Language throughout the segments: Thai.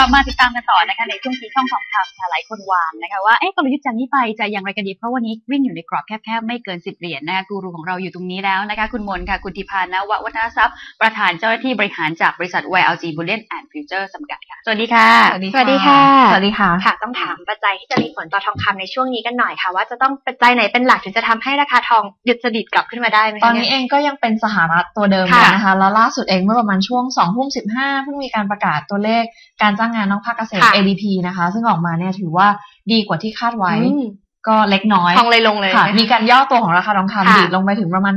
กลับมาติดตามกันต่อนะคะในช่วงที่ช่องทองคำค่ะหลายคนวางนะคะว่าเอ๊ะกลยุทธ์จากนี้ไปจะอย่างไรกันดี เพราะวันนี้วิ่งอยู่ในกรอบแคบๆ ไม่เกินสิบเหรียญนะคะกูรูของเราอยู่ตรงนี้แล้วนะคะคุณมนค่ะ คุณธิพานะวัฒนทรัพย์ ประธานเจ้าหน้าที่บริหารจากบริษัท YLG Bullion and Future จำกัดค่ะ วัสดีค่ะสวัสดีสวัสดีค่ะ สวัสดีค่ะ ค่ะ ต้องถามปัจจัยที่จะมีผลต่อทองคำในช่วงนี้กันหน่อยค่ะ ว่าจะต้องปัจจัยไหนเป็นหลักถึงจะทำให้ราคาทองหยุดสะดิดกลับขึ้นมาได้ไหมคะตอนนี้เองก็ยังเป็นสหรัฐตัวเดิมค่ะเลยนะคะ แล้วล่าสุดเองเมื่อประมาณช่วง2ทุ่ม15เพิ่งมีการประกาศตัวเลขการจ้างงานนอกภาคเกษตรค่ะ ADP นะคะ ซึ่งออกมาเนี่ยถือว่าดีกว่าที่คาดไว้อืม ก็เล็กน้อยทองเลยลงเลยค่ะไหมีการย่อตัวของราคาทองค่ะคำดีดลงไปถึงประมาณ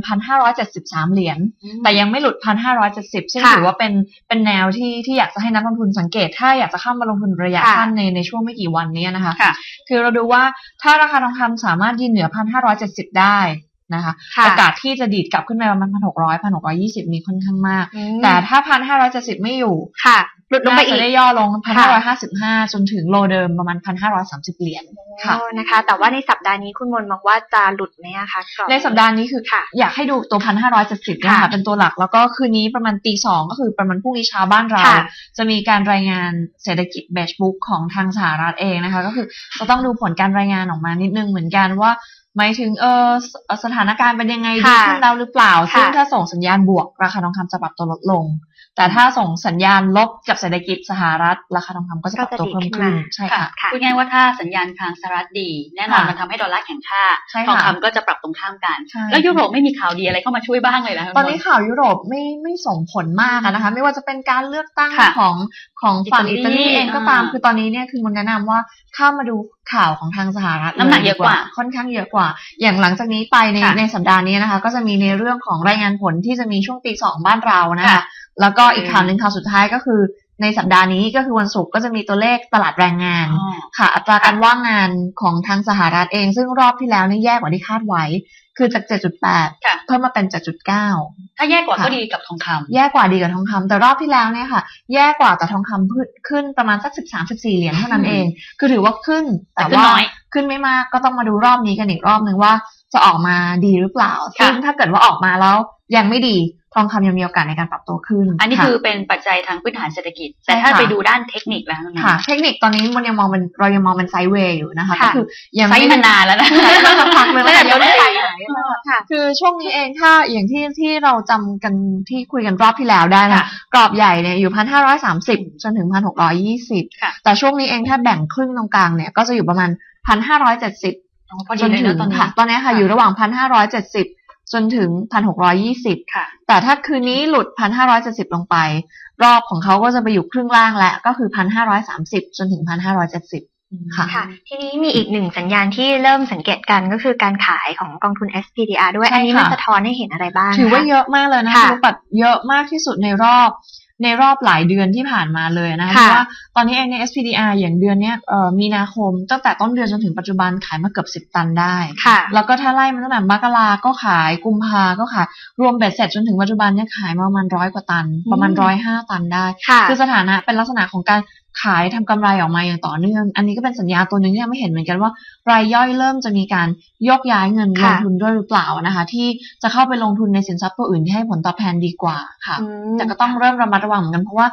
1,573เหรียญแต่ยังไม่หลุด1,570ซึ่งค่ะถือว่าเป็นเป็นแนวที่ที่อยากจะให้นักลงทุนสังเกต ถ้าอยากจะเข้ามาลงทุนระยะค่ะสั้นในในช่วงไม่กี่วันนี้นะคะค่ะคือเราดูว่าถ้าราคาทองคำสามารถยืนเหนือ1,570ได้ นะคะค่ะโอกาสที่จะดีดกลับขึ้นไปประมาณ1,600 1,620มีค่อนข้างมากอืมแต่ถ้า1,570ไม่อยู่ค่ะหลุดลงไปน่าอีจะกได้ย่อลง1,555จนถึงโลเดิมประมาณ1,530เหรียญค่ะโอ้นะคะ แต่ว่าในสัปดาห์นี้คุณมนต์มองว่าจะหลุดไหมอะคะกรอบในสัปดาห์นี้คือค่ะอยากให้ดูตัว1,570เนี่ยค่ะค่ะเป็นตัวหลักแล้วก็คืนนี้ประมาณตีสองก็คือประมาณพรุ่งนี้เช้าบ้านเราค่ะจะมีการรายงานเศรษฐกิจเบชบุ๊กของทางสหรัฐเองนะคะ ก็คือจะต้องดูผลการรายงานออกมานิดนึงเหมือนกันว่า หมายถึงเออสสถานการณ์เป็นยังไงดีค่ะขึ้นแล้วหรือเปล่าค่ะซึ่งถ้าส่งสัญญาณบวก ราคาทองคำจะปรับตัวลดลง แต่ถ้าส่งสัญญาณลบกับเศรษฐกิจสหรัฐ ราคาทองคำก็จะปรับตัวเพิ่มขึ้นใช่ค่ะค่ะพูดง่ายๆว่าถ้าสัญญาณทางสหรัฐดี แน่นอนค่ะมันทำให้ดอลลาร์แข็งค่าใช่ค่ะทองคำก็จะปรับตรงข้ามกันใช่แล้วยุโรปไม่มีข่าวดีอะไรเข้ามาช่วยบ้างเลยนะตอนนี้ข่าวยุโรปไม่ไม่ส่งผลมากอะนะคะ ไม่ว่าจะเป็นการเลือกตั้งค่ะของของฝั่งอิอิตาตาลีลีเองก็ตามอ่าคือตอนนี้เนี่ยคือมันแนะนำว่าเข้ามาดูข่าวของทางสหรัฐน้ำหนักเยอะกว่าดีค่อนข้างเยอะกว่า อย่างหลังจากนี้ไปในค่ะในสัปดาห์นี้นะคะ ก็จะมีในเรื่องของรายงานผลที่จะมีช่วงตีสองบ้านเรานะคะค่ะแล้วก็อีกอืมข่าวหนึ่งข่าวสุดท้ายก็คือ ในสัปดาห์นี้ก็คือวันศุกร์ก็จะมีตัวเลขตลาดแรงงานอ๋อค่ะ อัตราการว่างงานของทางสหรัฐเอง ซึ่งรอบที่แล้วนี่แย่กว่าที่คาดไว้ คือจาก 7.8ค่ะเพิ่มมาเป็น 7.9 ถ้าแย่กว่าค่ะก็ดีกับทองคำแย่กว่าดีกว่าทองคำแต่รอบที่แล้วเนี่ยค่ะ แย่กว่าแต่ทองคำขึ้นขึ้นประมาณสักสิบสามสิบสี่เหรียญเท่านั้นอืมเอง คือถือว่าขึ้น แต่แต่ขึ้นว่าน้อยขึ้นไม่มากก็ต้องมาดูรอบนี้กันอีกรอบหนึ่งว่าจะออกมาดีหรือเปล่าค่ะซึ่งถ้าเกิดว่าออกมาแล้วยังไม่ดี ทองคำยังมีโอกาสในการปรับตัวขึ้น อันนี้ะคือเป็นปัจจัยทางพื้นฐานเศรษฐกิจใช่แต่ถ้าค่ะไปดูด้านเทคนิคแล้วนะค่ะ เทคนิคตอนนี้มันยังมองเป็นเรายังมองเป็นไซด์เวย์อยู่นะคะค่ะก็คือยังใช้ไม่มานานแล้วนะใช้มาสักพักเลยตั้งแต่ยังไม่ต้นไปปีไหนค่ะ คือช่วงนี้เองถ้าอย่างที่ที่เราจำกันที่คุยกันรอบที่แล้วได้นะค่ะกรอบใหญ่เนี่ยอยู่พันห้าร้อยสามสิบจนถึงพันหกร้อยี่สิบค่ะแต่ช่วงนี้เองถ้าแบ่งครึ่งตรงกลางเนี่ยก็จะอยู่ประมาณพันห้าร้อยเจ็ดสิบอ๋อพอจดีนเลยถึนะงตอนนี้ค่ะตอนนี้ค่ะค่ะอยู่ระหว่างพันห้าร้อยเจ็ดสิบ จนถึงพันหกร้อยี่สิบค่ะ แต่ถ้าคืนนี้หลุดพันห้าร้อยเจ็ดสิบลงไป รอบของเขาก็จะไปอยู่ครึ่งล่างแล้ว ก็คือพันห้าร้อยสามสิบจนถึงพันห้าร้อยเจ็ดสิบค่ะค่ะทีนี้มีอีกหนึ่งสัญญาณที่เริ่มสังเกตกันก็คือการขายของกองทุน SPDR ด้วยใช่อันนี้มันค่ะสะท้อนให้เห็นอะไรบ้าง ถือว่าคะเยอะมากเลยนะค่ะคุณลูกปัดเยอะมากที่สุดในรอบ ในรอบหลายเดือนที่ผ่านมาเลยนะคะเพค่ะราะว่าตอนนี้เองใน SPDR อย่างเดือนเนี้ยเอ่อมีนาคมตั้งแต่ต้นเดือนจนถึงปัจจุบันขายมาเกือบสิบตันได้ค่ะแล้วก็ถ้าไล่มาตั้งแต่มกราก็ขายกุมภาก็ขายรวมเบ็ดเสร็จจนถึงปัจจุบันเนี่ยขายมาประมาณร้อยกว่าตัน ประมาณอืมร้อยห้าตันได้ค่ะคือสถานะเป็นลักษณะของการ ขายทำกำไรออกมาอย่างต่อเนื่อง อันนี้ก็เป็นสัญญาณตัวหนึงที่ยังไม่เห็นเหมือนกันว่ารายย่อยเริ่มจะมีการยกย้ายเงินลค่ะงทุนด้วยหรือเปล่านะคะ ที่จะเข้าไปลงทุนในสินทรัพย์ตัวอื่นที่ให้ผลตอบแทนดีกว่าค่ะอืมแต่ก็ต้องเริ่มระมัดระวังเหมือนกันเพราะว่า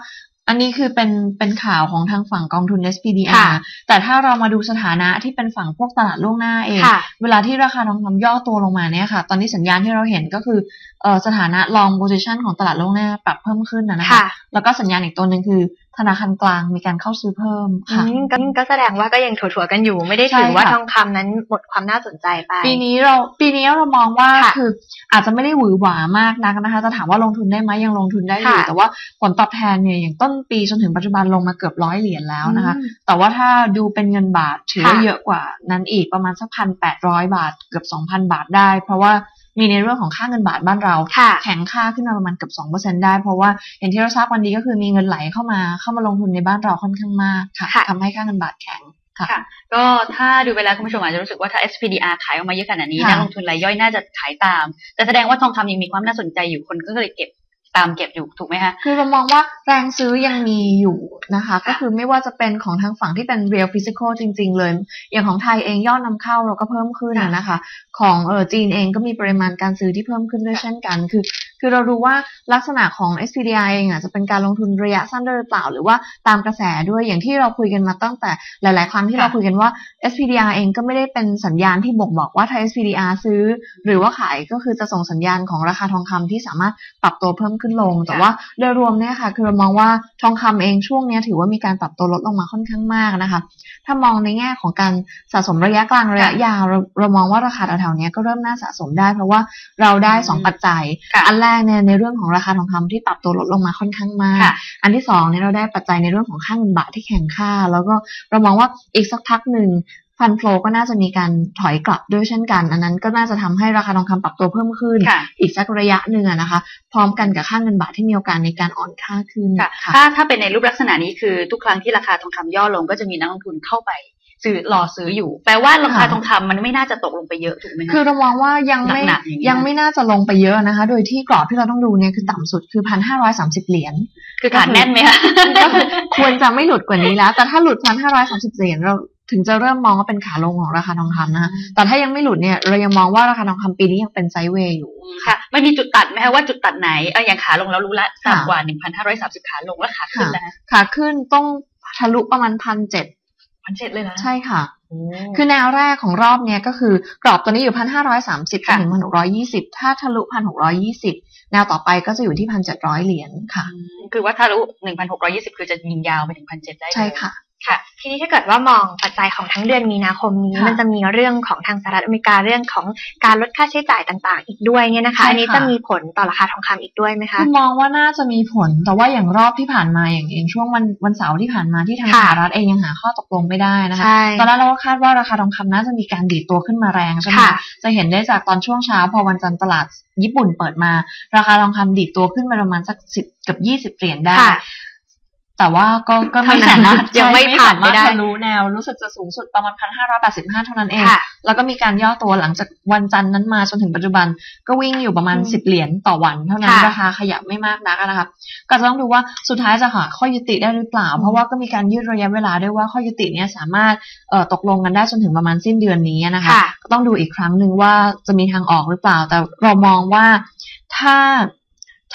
อันนี้คือเป็นเป็นข่าวของทางฝั่งกองทุน SPDR ค่ะแต่ถ้าเรามาดูสถานะที่เป็นฝั่งพวกตลาดล่วงหน้าเองค่ะเวลาที่ราคาทองคำย่อตัวลงมาเนี่ยค่ะ ตอนนี้สัญญาณที่เราเห็นก็คือเอ่อสถานะ long position ของตลาดล่วงหน้าปรับเพิ่มขึ้นนะนะคะค่ะแล้วก็สัญญาณอีกตัวหนึ่งคือ ธนาคารกลางมีการเข้าซื้อเพิ่มอืค่ะมก็ก็แสดงว่าก็ยังถั่วๆกันอยู่ ไม่ได้ใช่ถือว่าค่ะทองคำนั้นหมดความน่าสนใจไป ปีนี้เราปีนี้เรามองว่าค่ะคืออาจจะไม่ได้หวือหวามากนักนะคะจะถามว่าลงทุนได้ไหมยังลงทุนได้อยู่ค่ะแต่ว่าผลตอบแทนเนี่ยอย่างต้นปีจนถึงปัจจุบันลงมาเกือบร้อยเหรียญแล้วนะคะอืมแต่ว่าถ้าดูเป็นเงินบาทถือว่าค่ะเยอะกว่านั้นอีกประมาณสักพันแปดร้อยบาทเกือบสองพันบาทได้ เพราะว่า มีในเรื่องของค่าเงินบาทบ้านเราค่ะแข็งค่าขึ้นมาประมาณเกือบสองเปอร์เซ็นได้ เพราะว่าอย่างที่เราทราบวันนี้ก็คือมีเงินไหลเข้ามาเข้ามาลงทุนในบ้านเราค่อนข้างมากค่ะค่ะทำให้ค่าเงินบาทแข็งค่ะค่ะก็ถ้าดูไปแล้วคุณผู้ชมอาจจะรู้สึกว่าถ้า SPDR ขายออกมาเยอะขนาดนี้ค่ะนักลงทุนรายย่อยน่าจะขายตาม แต่แสดงว่าทองคำยังมีความน่าสนใจอยู่คนก็เลยเก็บ ตามเก็บอยู่ถูกไหมคะคือเรามองว่าแรงซื้อยังมีอยู่นะคะ ก็คือไม่ว่าจะเป็นของทางฝั่งที่เป็น real physical จริง ๆ เลย อย่างของไทยเองยอดนำเข้าเราก็เพิ่มขึ้นอะนะคะ ของเออจีนเองก็มีปริมาณการซื้อที่เพิ่มขึ้นด้วยเช่นกัน คือ คือเรารู้ว่าลักษณะของ SPDR เองอะจะเป็นการลงทุนระยะสั้นด้วยหรือเปล่า หรือว่าตามกระแสด้วยอย่างที่เราคุยกันมาตั้งแต่หลาย ๆ ครั้งที่ค่ะเราคุยกันว่า SPDR เองก็ไม่ได้เป็นสัญญาณที่บ่งบอกว่าถ้า SPDR ซื้อ หรือว่าขายก็คือจะส่งสัญญาณของราคาทองคำที่สามารถปรับตัวเพิ่มขึ้นลง แต่ว่าโดยรวมเนี่ยค่ะคือเรามองว่าทองคำเองช่วงเนี้ยถือว่ามีการปรับตัวลดลงมาค่อนข้างมากนะคะ ถ้ามองในแง่ของการสะสมระยะกลางระยะยาวเราเรามองว่าราคาแถวๆเนี้ยก็เริ่มน่าสะสมได้ เพราะว่าเราได้สองปัจจัยค่ะอันแรกเนี่ยในเรื่องของราคาทองคำที่ปรับตัวลดลงมาค่อนข้างมากค่ะอันที่สองเนี่ยเราได้ปัจจัยในเรื่องของค่าเงินบาทที่แข็งค่า แล้วก็เรามองว่าอีกสักพักหนึ่ง ฟันโฟลก็น่าจะมีการถอยกลับด้วยเช่นกัน อันนั้นก็น่าจะทำให้ราคาทองคำปรับตัวเพิ่มขึ้นค่ะอีกสักระยะหนึ่งอะนะคะ พร้อมกันกับค่าเงินบาทที่มีโอกาสในการอ่อนค่าขึ้นค่ะค่ะถ้าถ้าเป็นในรูปลักษณะนี้คือทุกครั้งที่ราคาทองคำย่อลงก็จะมีนักลงทุนเข้าไปซื้อรอซื้ออยู่ แปลว่าราคาค่ะทองคำมันไม่น่าจะตกลงไปเยอะถูกไหมคะคือเรามองว่ายังไม่หนักๆอย่างนี้ยังไม่น่าจะลงไปเยอะนะคะ โดยที่กรอบที่เราต้องดูเนี่ยคือต่ำสุดคือพันห้าร้อยสามสิบเหรียญคือฐานแน่นไหมคะก็คือควรจะไม่หลุดกว่านี้แล้ว แต่ถ้าหลุดพันห้าร้อยสามสิบเหรียญเรา ถึงจะเริ่มมองว่าเป็นขาลงของราคาทองคำนะคะแต่ถ้ายังไม่หลุดเนี่ยเรายังมองว่าราคาทองคำปีนี้ยังเป็นไซด์เวย์อยู่ค่ะมันมีจุดตัดไหมคะว่าจุดตัดไหนเอออย่างขาลงเรารู้ละค่ะต่ำกว่า1,530ขาลงแล้วขาขึ้นแล้วขาขึ้นต้องทะลุประมาณพันเจ็ดพันเจ็ดเลยนะใช่ค่ะโอ้คือแนวแรกของรอบเนี้ยก็คือกรอบตัวนี้อยู่พันห้าร้อยสามสิบค่ะถึงพันหกร้อยี่สิบถ้าทะลุพันหกร้อยี่สิบแนวต่อไปก็จะอยู่ที่พันเจ็ดร้อยเหรียญค่ะอืมคือว่าถ้ารู้1,620คือจะยิงยาวไปถึง1,700ได้เลยใช่ค่ะ ค่ะทีนี้ถ้าเกิดว่ามองปัจจัยของทั้งเดือนมีนาคมนี้ค่ะมันจะมีเรื่องของทางสหรัฐอเมริกาเรื่องของการลดค่าใช้จ่ายต่างๆ อีกด้วยเนี่ยนะคะใช่ค่ะอันนี้จะมีผลต่อราคาทองคำอีกด้วยไหมคะคือมองว่าน่าจะมีผลแต่ว่าอย่างรอบที่ผ่านมาอย่างอย่างช่วงวันวันเสาร์ที่ผ่านมาที่ทางค่ะสหรัฐเองยังหาข้อตกลงไม่ได้นะคะใช่ตอนแรกเราก็คาดว่าราคาทองคำน่าจะมีการดีดตัวขึ้นมาแรงใช่ไหมค่ะคะจะเห็นได้จากตอนช่วงเช้าพอวันจันทร์ตลาดญี่ปุ่นเปิดมา ราคาทองคำดีดตัวขึ้นมาประมาณสักสิบกับยี่สิบเหรียญได้ค่ะ แต่ว่าก็ก็ไม่เท่านั้นสามารถยังไม่ผ่านไปได้สมรถทะลุแนว รู้สึกจะสูงสุดประมาณพันห้าร้อยแปดสิบห้าเท่านั้นเองค่ะแล้วก็มีการย่อตัวหลังจากวันจันทร์นั้นมาจนถึงปัจจุบัน ก็วิ่งอยู่ประมาณอืมสิบเหรียญต่อวัน เท่านั้นค่ะราคาขยับไม่มากนักอะนะคะก็จะต้องดูว่าสุดท้ายจะหาข้อยุติได้หรือเปล่า เพราะว่าก็มีการยืดระยะเวลาด้วยว่าข้อยุติเนี้ยสามารถเอ่อตกลงกันได้จนถึงประมาณสิ้นเดือนนี้นะคะค่ะก็ต้องดูอีกครั้งหนึ่งว่าจะมีทางออกหรือเปล่า แต่เรามองว่าถ้า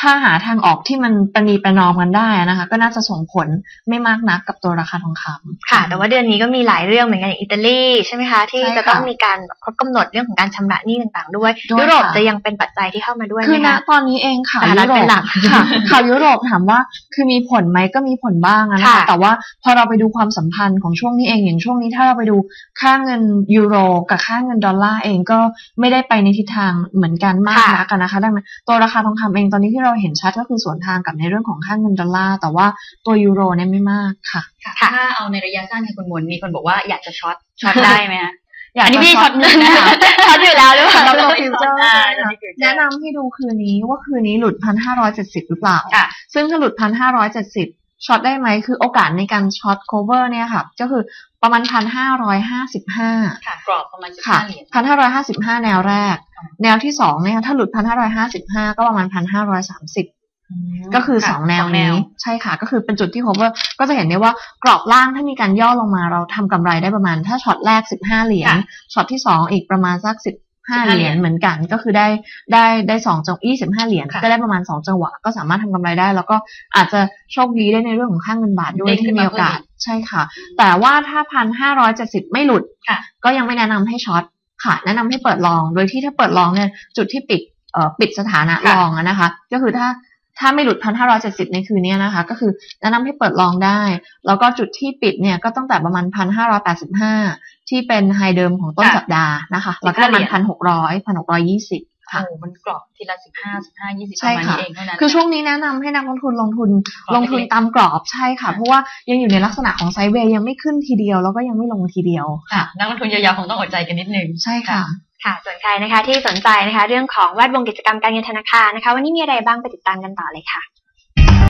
ถ้าหาทางออกที่มันประนีประนอมกันได้นะคะ ก็น่าจะส่งผลไม่มากนักกับตัวราคาทองคำค่ะ แต่ว่าเดือนนี้ก็มีหลายเรื่องเหมือนกันอย่างอิตาลีใช่ไหมคะ ที่ใช่ค่ะจะต้องมีการครบกำหนดเรื่องของการชำระหนี้ต่างๆ ด้วยด้วยยุโรปค่ะจะยังเป็นปัจจัยที่เข้ามาด้วยคือไหมณคะตอนนี้เองข่าวสหรัยุฐโรเป็นปหลักค่ะข่าวยุโรปถามว่าคือมีผลไหมก็มีผลบ้างอะนะคะค่ะแต่ว่าพอเราไปดูความสัมพันธ์ของช่วงนี้เองอย่างช่วงนี้ถ้าเราไปดูค่าเงินยูโรกับค่าเงินดอลลาร์เองก็ไม่ได้ไปในทิศทางเหมือนกันมากค่ะนักอะนะคะดังนั้นตัวราคาทองคำเองตอนนี้ที่เราเห็นชัดก็คือสวนทางกับในเรื่องของค่าเงินดอลลาร์แต่ว่าตัวยูโรเนี่ยไม่มากค่ะค่ะค่ะ ถ้าเอาในระยะสั้นค่ะคุณมนมีคนบอกว่าอยากจะช็อตช็อตได้ไหมคะอยากอันนี้จะไม่ใช่ช็ช็ออตตเงินนะคะช็อตอยู่แล้วหรือเปล่าสำหรับตัวฟิวเจอร์อ่าใช่ค่ะแนะนำให้ดูคืนนี้ว่าคืนนี้หลุดพันห้าร้อยเจ็ดสิบหรือเปล่าค่ะซึ่งถ้าหลุดพันห้าร้อยเจ็ดสิบ ช็อตได้ไหมคือโอกาสในการช็อต cover เนี่ยค่ะ ก็คือประมาณพันห้าร้อยห้าสิบห้าค่ะกรอบประมาณสิบค่ะห้าเหรียญพันห้าร้อยห้าสิบห้าแนวแรก แนวที่สองเนี่ยถ้าหลุดพันห้าร้อยห้าสิบห้าก็ประมาณพันห้าร้อยสามสิบก็คือสองแนวนี้ใช่ค่ะ ก็คือเป็นจุดที่ cover ก็จะเห็นได้ว่ากรอบล่างถ้ามีการย่อลงมาเราทำกำไรได้ประมาณ ถ้าช็อตแรกสิบห้าเหรียญค่ะช็อตที่สองอีกประมาณสักสิบ ห้า15เหรียญเหมือนกันก็คือได้ได้ได้สองจังยี่สิบห้าเหรียญค่ะก็ได้ประมาณสองจังหวะ ก็สามารถทำกำไรได้ แล้วก็อาจจะโชคดีได้ในเรื่องของค่าเงินบาทด้วยได้ขึ้ที่นมีมาโอกาสเพิ่มอีกใช่ค่ะ แต่ว่าถ้าพันห้าร้อยเจ็ดสิบไม่หลุดค่ะก็ยังไม่แนะนำให้ช็อตค่ะ แนะนำให้เปิดลอง โดยที่ถ้าเปิดลองเนี่ยจุดที่ปิดเอ่อปิดสถานะลค่ะองอะนะคะ ก็คือถ้า ถ้าไม่หลุดพันห้าร้อยเจ็ดสิบในคืนนี้นะคะ ก็คือแนะนำให้เปิดลองได้ แล้วก็จุดที่ปิดเนี่ยก็ตั้งแต่ประมาณพันห้าร้อยแปดสิบห้าที่เป็นไฮเดิมของต้นค่ะสัปดาห์นะคะ แล้วก็ประมาณเหรีพัยนญหกร้อยพันหกร้อยยี่สิบค่ะโอ้มันกรอบทีละสิบห้าสิบห้ายี่สิบปใช่ระมาณค่ะนี้เองเท่านั้นคือช่วงนี้แนะนำให้นักลงทุนลงทุนกรอบลงทุนเล็กๆตามกรอบใช่ค่ะ เพราะว่ายังอยู่ในลักษณะของไซด์เวย์ยังไม่ขึ้นทีเดียว แล้วก็ยังไม่ลงทีเดียวค่ะ นักลงทุนยาวๆคงต้องอดใจกันนิดนึงใช่ค่ะ ค่ะส่วนใครนะคะที่สนใจนะคะ เรื่องของแวดวงกิจกรรมการเงินธนาคารนะคะ วันนี้มีอะไรบ้างไปติดตามกันต่อเลยค่ะ